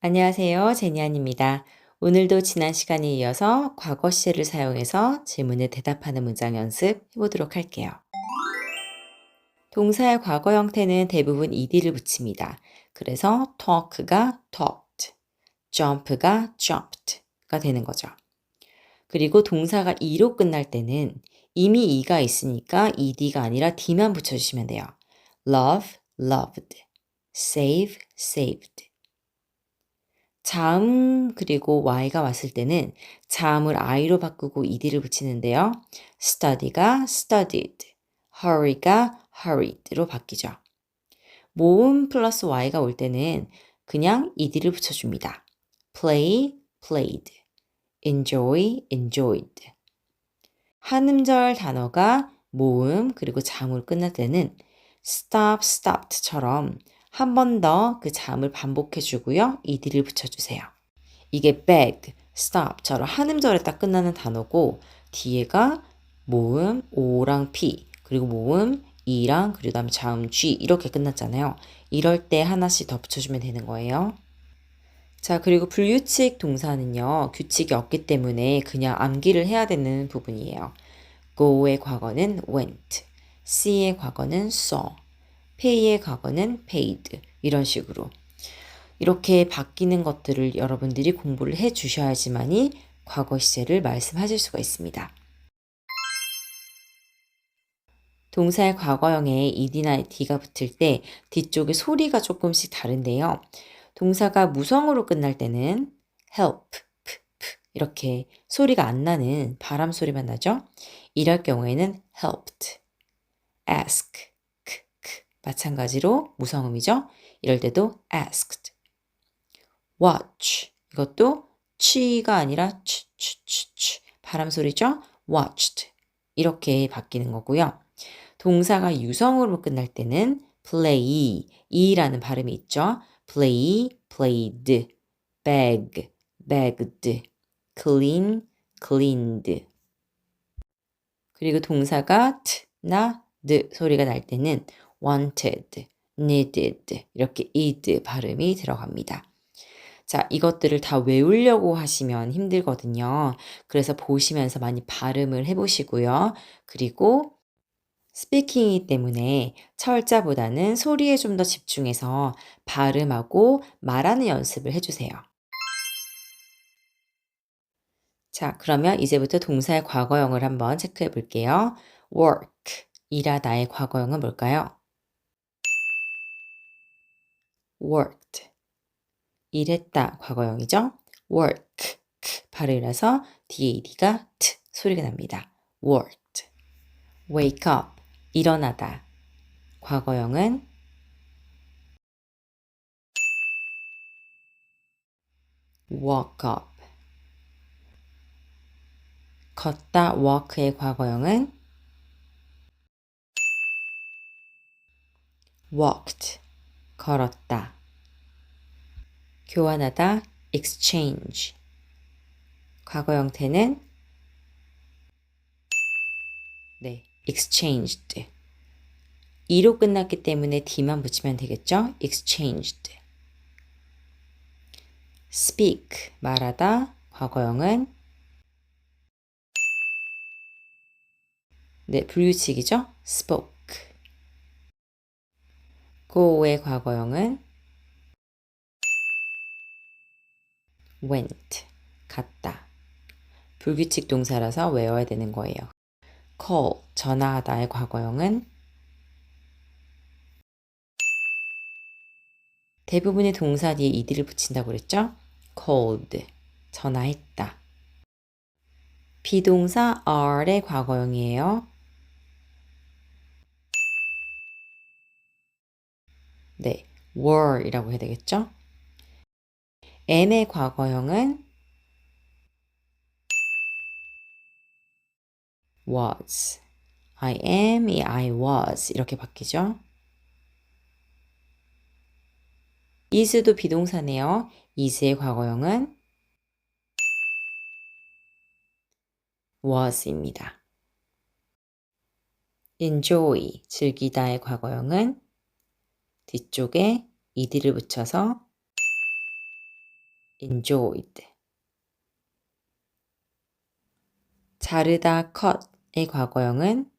안녕하세요. 제니안입니다. 오늘도 지난 시간에 이어서 과거 시제를 사용해서 질문에 대답하는 문장 연습 해보도록 할게요. 동사의 과거 형태는 대부분 ed를 붙입니다. 그래서 talk가 talked, jump가 jumped가 되는 거죠. 그리고 동사가 e로 끝날 때는 이미 e가 있으니까 ed가 아니라 d만 붙여주시면 돼요. love, loved, save, saved. 자음 그리고 y가 왔을 때는 자음을 i로 바꾸고 ed를 붙이는데요. study가 studied, hurry가 hurried로 바뀌죠. 모음 플러스 y가 올 때는 그냥 ed를 붙여줍니다. play, played, enjoy, enjoyed. 한 음절 단어가 모음 그리고 자음으로 끝날 때는 stop, stopped처럼 한 번 더 그 자음을 반복해 주고요. ed를 붙여주세요. 이게 beg, stop처럼 한 음절에 딱 끝나는 단어고 뒤에가 모음 o랑 p 그리고 모음 e랑 그리고 다음에 자음 g 이렇게 끝났잖아요. 이럴 때 하나씩 더 붙여주면 되는 거예요. 자, 그리고 불규칙 동사는요, 규칙이 없기 때문에 그냥 암기를 해야 되는 부분이에요. go의 과거는 went, see의 과거는 saw, pay의 과거는 paid, 이런 식으로. 이렇게 바뀌는 것들을 여러분들이 공부를 해 주셔야지만이 과거 시제를 말씀하실 수가 있습니다. 동사의 과거형에 ed나 d가 붙을 때 뒤쪽에 소리가 조금씩 다른데요. 동사가 무성으로 끝날 때는 help, 이렇게 소리가 안 나는 바람 소리만 나죠. 이럴 경우에는 helped, ask, 마찬가지로 무성음이죠. 이럴 때도 asked, watch 이것도 취가 아니라 취취취취 바람 소리죠. watched 이렇게 바뀌는 거고요. 동사가 유성으로 끝날 때는 play, 이라는 발음이 있죠. play, played, beg, begged, clean, cleaned. 그리고 동사가 t나 드 소리가 날 때는 wanted, needed 이렇게 id 발음이 들어갑니다. 자, 이것들을 다 외우려고 하시면 힘들거든요. 그래서 보시면서 많이 발음을 해보시고요. 그리고 스피킹이기 때문에 철자보다는 소리에 좀 더 집중해서 발음하고 말하는 연습을 해주세요. 자, 그러면 이제부터 동사의 과거형을 한번 체크해 볼게요. work, 일하다의 과거형은 뭘까요? Worked. 일했다 과거형이죠. work 발음이라서 ed가 t 소리가 납니다. worked. wake up 일어나다. 과거형은 walk up. 걷다 walk의 과거형은 walked. 걸었다. 교환하다 exchange. 과거 형태는 네, exchanged. 이로 끝났기 때문에 d만 붙이면 되겠죠? exchanged. speak 말하다 과거형은 네, 불규칙이죠? spoke. Go의 과거형은 went, 갔다. 불규칙 동사라서 외워야 되는 거예요. call, 전화하다의 과거형은 대부분의 동사 뒤에 ed를 붙인다고 그랬죠? called, 전화했다. 비동사 are의 과거형이에요. 네, were이라고 해야 되겠죠? am의 과거형은 was. I am, I was 이렇게 바뀌죠. is도 비동사네요. is의 과거형은 was입니다. enjoy, 즐기다의 과거형은 뒤쪽에 ed를 붙여서 enjoyed. 자르다 cut의 과거형은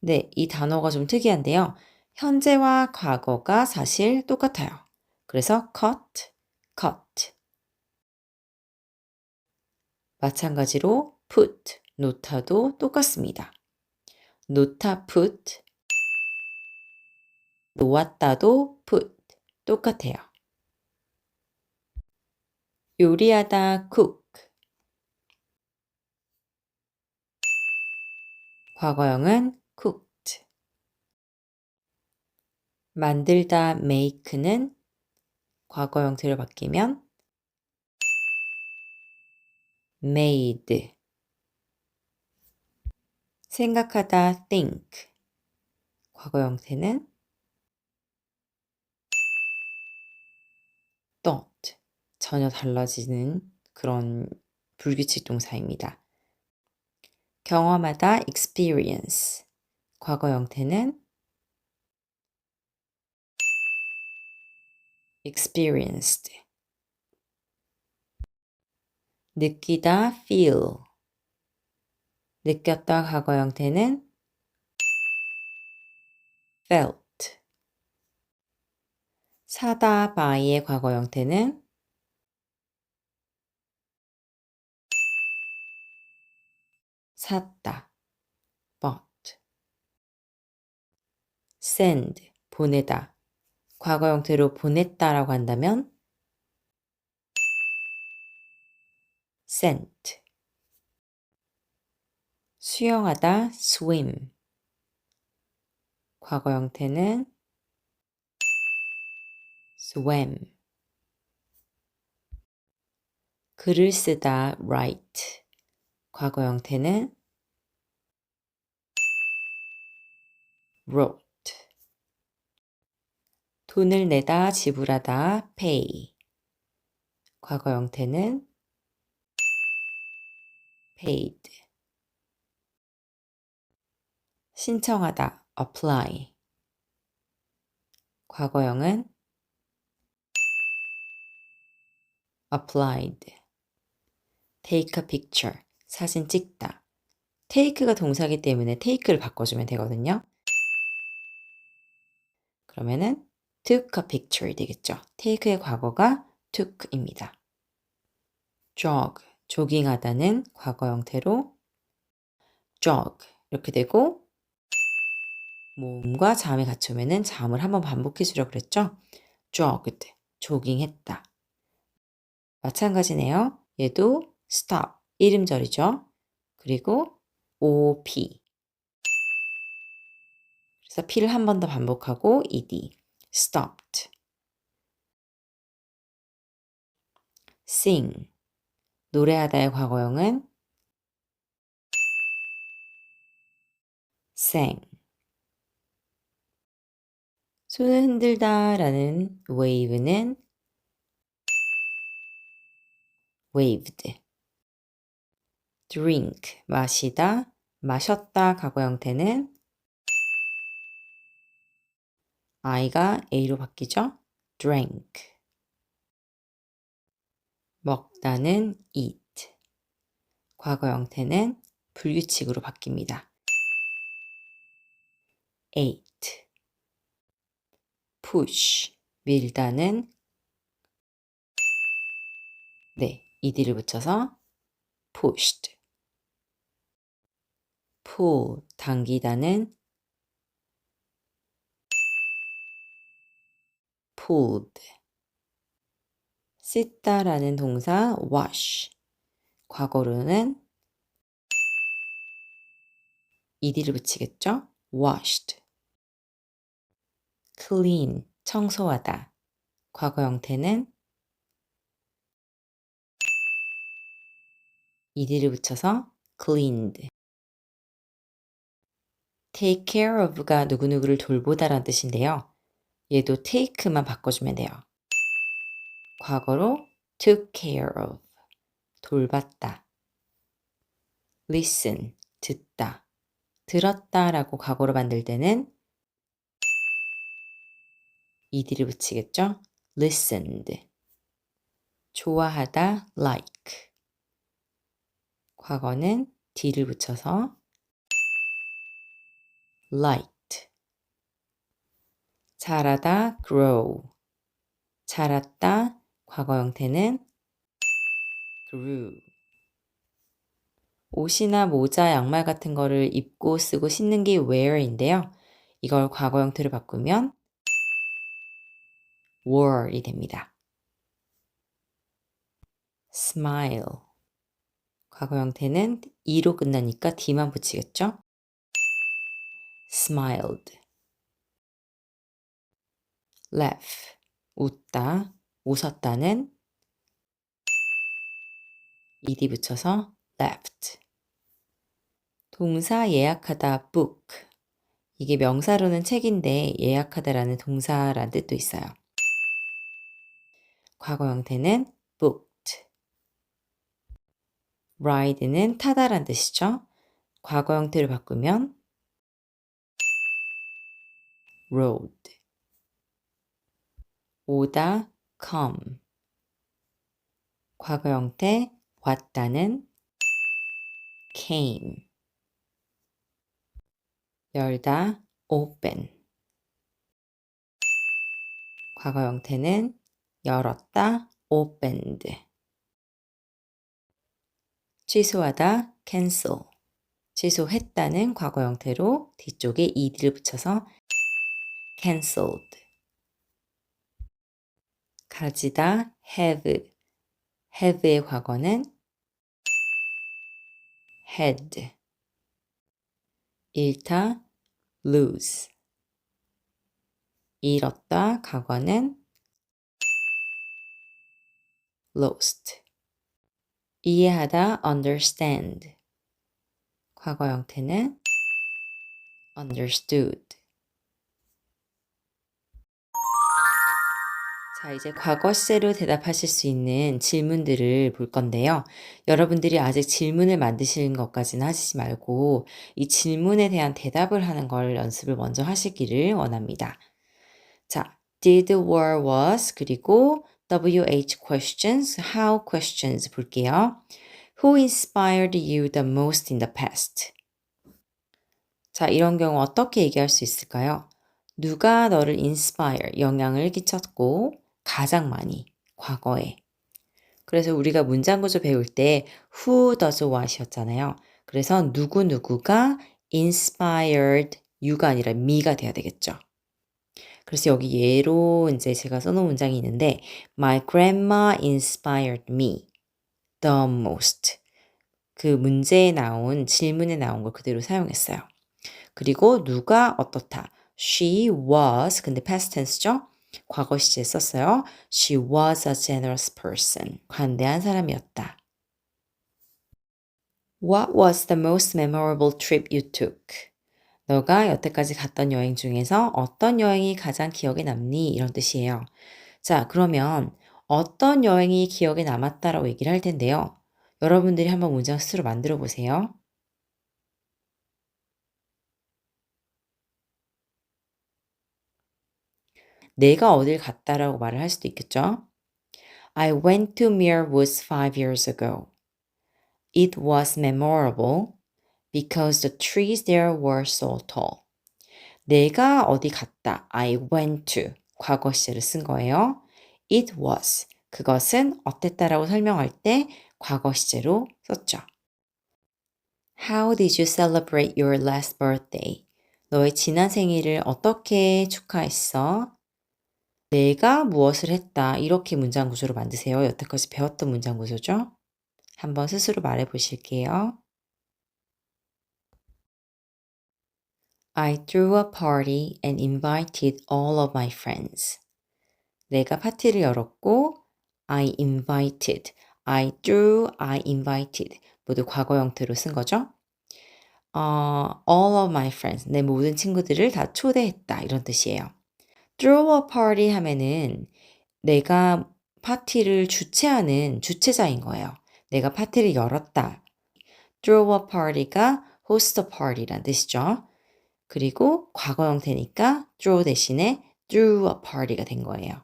네, 이 단어가 좀 특이한데요. 현재와 과거가 사실 똑같아요. 그래서 cut, cut. 마찬가지로 put, 놓다도 똑같습니다. 놓다 put, 놓았다도 put, 똑같아요. 요리하다 cook, 과거형은 cooked. 만들다 make는 과거 형태로 바뀌면 made. 생각하다 think. 과거 형태는 thought. 전혀 달라지는 그런 불규칙 동사입니다. 경험하다 experience. 과거 형태는 experienced. 느끼다 feel. 느꼈다 과거 형태는 felt. 사다 buy의 과거 형태는 샀다 bought. send 보내다 과거 형태로 보냈다라고 한다면 sent. 수영하다 swim. 과거 형태는 swam. 글을 쓰다 write. 과거 형태는 wrote. 돈을 내다 지불하다 pay. 과거 형태는 paid. 신청하다 apply. 과거형은 applied. take a picture. 사진 찍다. take가 동사기 때문에 take를 바꿔주면 되거든요. 그러면은 took a picture 되겠죠. take의 과거가 took입니다. jog. 조깅하다는 과거 형태로 jog 이렇게 되고 모음과 잠이 갖추면은 잠을 한번 반복해 주려고 그랬죠. jogged 조깅했다. 마찬가지네요. 얘도 stop 이름절이죠. 그리고 op 그래서 p를 한 번 더 반복하고 ed stopped sing 노래하다의 과거형은 sang. 손을 흔들다 라는 wave는 waved. drink, 마시다, 마셨다 과거 형태는 I가 A로 바뀌죠? drank. 먹다는 eat. 과거 형태는 불규칙으로 바뀝니다. ate. Push. 밀다는 네, ed를 붙여서 pushed. pull. 당기다는 pulled. 씻다라는 동사 wash. 과거로는 ed를 붙이겠죠? washed. Clean, 청소하다. 과거 형태는 ed를 붙여서 cleaned. take care of가 누구누구를 돌보다라는 뜻인데요. 얘도 take만 바꿔주면 돼요. 과거로 took care of 돌봤다. listen 듣다. 들었다 라고 과거로 만들 때는 ed를 붙이겠죠? listened. 좋아하다 like. 과거는 d를 붙여서 liked. 자라다 grow. 자랐다 과거 형태는 grew. 옷이나 모자, 양말 같은 거를 입고 쓰고 신는 게 wear인데요. 이걸 과거 형태로 바꾸면 wore이 됩니다. smile. 과거 형태는 e로 끝나니까 d만 붙이겠죠? smiled. laugh. 웃다, 웃었다는 ed 붙여서 laughed. 동사 예약하다 book. 이게 명사로는 책인데 예약하다라는 동사란 뜻도 있어요. 과거 형태는 booked. ride는 타다란 뜻이죠. 과거 형태를 바꾸면 rode. 오다 come. 과거 형태 왔다는 came. 열다 open. 과거 형태는 열었다 opened. 취소하다 cancel. 취소했다는 과거 형태로 뒤쪽에 ed를 붙여서 cancelled. 가지다 have. have의 과거는 had. 잃다 lose. 잃었다 과거는 lost. 이해하다 understand. 과거 형태는 understood. 자, 이제 과거 시제로 대답하실 수 있는 질문들을 볼 건데요. 여러분들이 아직 질문을 만드시는 것까지는 하시지 말고 이 질문에 대한 대답을 하는 걸 연습을 먼저 하시기를 원합니다. 자, did, were, was, 그리고 WH questions, how questions 볼게요. Who inspired you the most in the past? 자, 이런 경우 어떻게 얘기할 수 있을까요? 누가 너를 inspire, 영향을 끼쳤고, 가장 많이, 과거에. 그래서 우리가 문장 구조 배울 때 who does what이었잖아요. 그래서 누구누구가 inspired you가 아니라 me가 돼야 되겠죠. 그래서 여기 예로 이제 제가 써놓은 문장이 있는데 My grandma inspired me the most. 그 문제에 나온 질문에 나온 걸 그대로 사용했어요. 그리고 누가 어떻다. She was 근데 past tense죠. 과거 시제 썼어요. She was a generous person. 관대한 사람이었다. What was the most memorable trip you took? 너가 여태까지 갔던 여행 중에서 어떤 여행이 가장 기억에 남니? 이런 뜻이에요. 자, 그러면 어떤 여행이 기억에 남았다라고 얘기를 할 텐데요. 여러분들이 한번 문장 스스로 만들어 보세요. 내가 어딜 갔다라고 말을 할 수도 있겠죠. I went to Muir Woods five years ago. It was memorable because the trees there were so tall. 내가 어디 갔다. I went to. 과거 시제를 쓴 거예요. It was. 그것은 어땠다라고 설명할 때 과거 시제로 썼죠. How did you celebrate your last birthday? 너의 지난 생일을 어떻게 축하했어? 내가 무엇을 했다. 이렇게 문장 구조로 만드세요. 여태까지 배웠던 문장 구조죠. 한번 스스로 말해 보실게요. I threw a party and invited all of my friends. 내가 파티를 열었고 I invited, I threw, I invited 모두 과거 형태로 쓴 거죠. 어, all of my friends, 내 모든 친구들을 다 초대했다 이런 뜻이에요. throw a party 하면은 내가 파티를 주최하는 주최자인 거예요. 내가 파티를 열었다. throw a party가 host a party란 뜻이죠. 그리고 과거 형태니까 throw 대신에 threw a party가 된 거예요.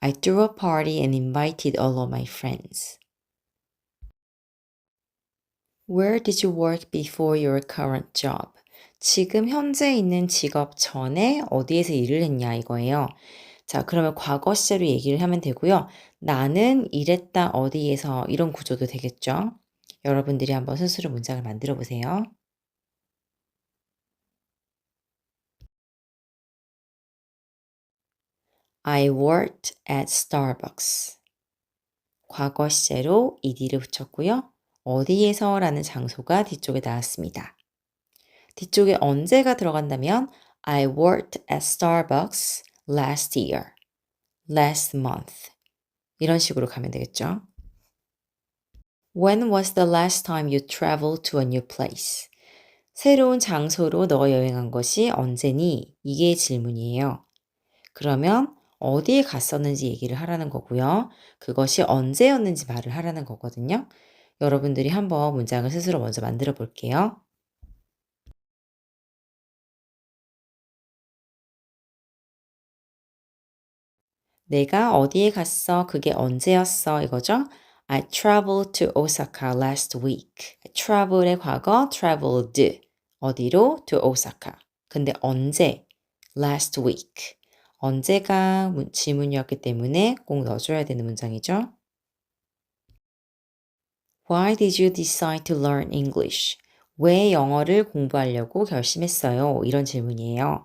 I threw a party and invited all of my friends. Where did you work before your current job? 지금 현재 있는 직업 전에 어디에서 일을 했냐 이거예요. 자, 그러면 과거 시제로 얘기를 하면 되고요. 나는 일했다 어디에서 이런 구조도 되겠죠. 여러분들이 한번 스스로 문장을 만들어 보세요. I worked at Starbucks. 과거 시제로 ed를 붙였고요. 어디에서 라는 장소가 뒤쪽에 나왔습니다. 뒤쪽에 언제가 들어간다면 I worked at Starbucks last year, last month. 이런 식으로 가면 되겠죠. When was the last time you traveled to a new place? 새로운 장소로 너 여행한 것이 언제니? 이게 질문이에요. 그러면 어디에 갔었는지 얘기를 하라는 거고요. 그것이 언제였는지 말을 하라는 거거든요. 여러분들이 한번 문장을 스스로 먼저 만들어 볼게요. 내가 어디에 갔어? 그게 언제였어? 이거죠? I traveled to Osaka last week. travel의 과거 traveled. 어디로? to Osaka. 근데 언제? last week. 언제가 지문이었기 때문에 꼭 넣어줘야 되는 문장이죠. Why did you decide to learn English? 왜 영어를 공부하려고 결심했어요? 이런 질문이에요.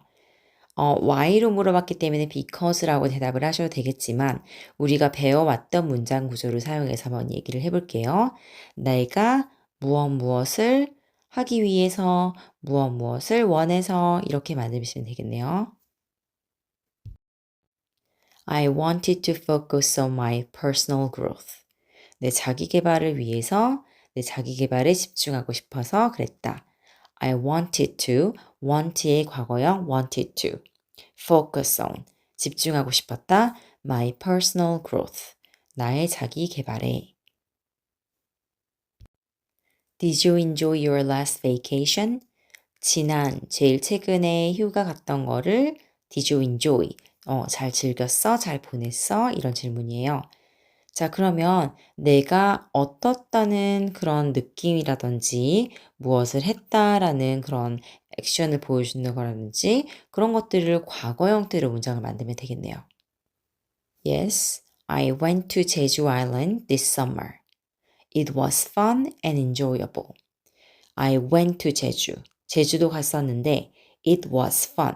어, why로 물어봤기 때문에 because라고 대답을 하셔도 되겠지만 우리가 배워왔던 문장 구조를 사용해서 한번 얘기를 해볼게요. 내가 무엇 무엇을 하기 위해서 무엇 무엇을 원해서 이렇게 만들시면 되겠네요. I wanted to focus on my personal growth. 내 자기 개발을 위해서 내 자기 개발에 집중하고 싶어서 그랬다. I wanted to, want의 과거형 wanted to, focus on, 집중하고 싶었다. my personal growth, 나의 자기 개발에. Did you enjoy your last vacation? 지난, 제일 최근에 휴가 갔던 거를 Did you enjoy? 어, 잘 즐겼어? 잘 보냈어? 이런 질문이에요. 자, 그러면 내가 어떻다는 그런 느낌이라든지 무엇을 했다라는 그런 액션을 보여주는 거라든지 그런 것들을 과거 형태로 문장을 만들면 되겠네요. Yes, I went to Jeju Island this summer. It was fun and enjoyable. I went to 제주. 제주도 갔었는데 it was fun.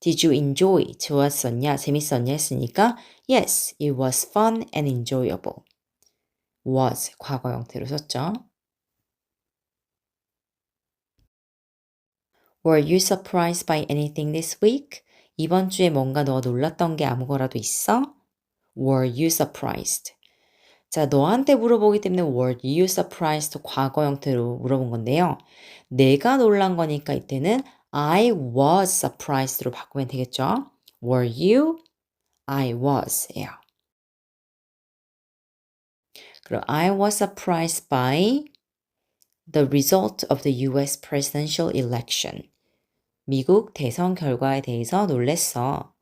Did you enjoy? 좋았었냐? 재밌었냐? 했으니까 Yes, it was fun and enjoyable. was 과거 형태로 썼죠. Were you surprised by anything this week? 이번 주에 뭔가 너가 놀랐던 게 아무거라도 있어? Were you surprised? 자, 너한테 물어보기 때문에 were you surprised 과거 형태로 물어본 건데요. 내가 놀란 거니까 이때는 I was surprised로 바꾸면 되겠죠? Were you? I was예요. 그럼 I was surprised by the result of the US presidential election. 미국 대선 결과에 대해서 놀랬어.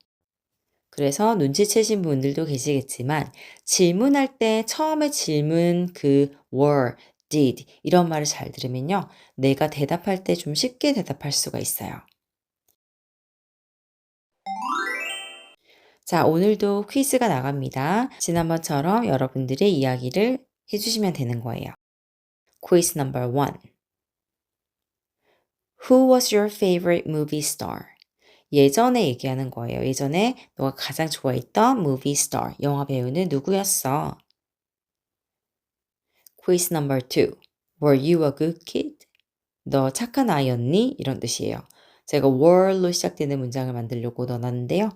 그래서 눈치채신 분들도 계시겠지만 질문할 때 처음에 질문 그 were, did 이런 말을 잘 들으면요. 내가 대답할 때 좀 쉽게 대답할 수가 있어요. 자, 오늘도 퀴즈가 나갑니다. 지난번처럼 여러분들의 이야기를 해주시면 되는 거예요. quiz number one. Who was your favorite movie star? 예전에 얘기하는 거예요. 예전에 너가 가장 좋아했던 movie star, 영화 배우는 누구였어? Quiz number two. Were you a good kid? 너 착한 아이였니? 이런 뜻이에요. 제가 were로 시작되는 문장을 만들려고 넣어놨는데요.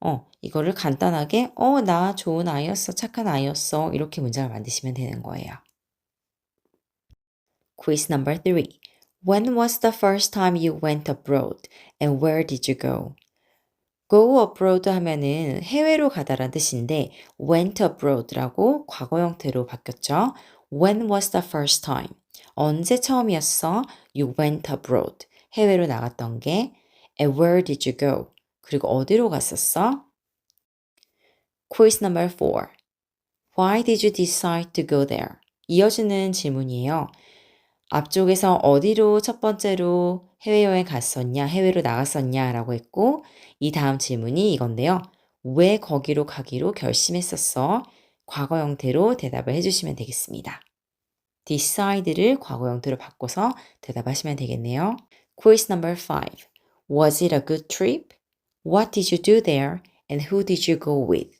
어, 이거를 간단하게, 어, 나 좋은 아이였어, 착한 아이였어. 이렇게 문장을 만드시면 되는 거예요. Quiz number three. When was the first time you went abroad and where did you go? go abroad 하면은 해외로 가다란 뜻인데 went abroad라고 과거 형태로 바뀌었죠. When was the first time? 언제 처음이었어? You went abroad. 해외로 나갔던 게. And where did you go? 그리고 어디로 갔었어? Quiz number four. Why did you decide to go there? 이어지는 질문이에요. 앞쪽에서 어디로 첫 번째로 해외여행 갔었냐, 해외로 나갔었냐 라고 했고, 이 다음 질문이 이건데요. 왜 거기로 가기로 결심했었어? 과거 형태로 대답을 해주시면 되겠습니다. decide를 과거 형태로 바꿔서 대답하시면 되겠네요. Quiz number five. Was it a good trip? What did you do there? And who did you go with?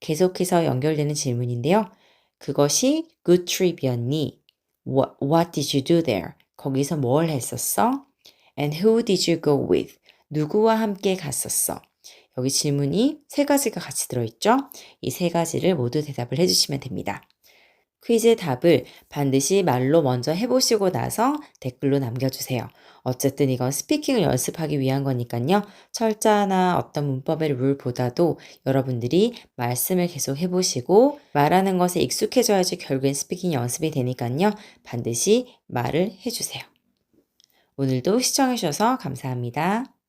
계속해서 연결되는 질문인데요. 그것이 good trip이었니? What, what did you do there? 거기서 뭘 했었어? And who did you go with? 누구와 함께 갔었어? 여기 질문이 세 가지가 같이 들어있죠? 이 세 가지를 모두 대답을 해주시면 됩니다. 퀴즈의 답을 반드시 말로 먼저 해보시고 나서 댓글로 남겨주세요. 어쨌든 이건 스피킹을 연습하기 위한 거니까요. 철자나 어떤 문법의 룰보다도 여러분들이 말씀을 계속 해보시고 말하는 것에 익숙해져야지 결국엔 스피킹 연습이 되니까요. 반드시 말을 해주세요. 오늘도 시청해주셔서 감사합니다.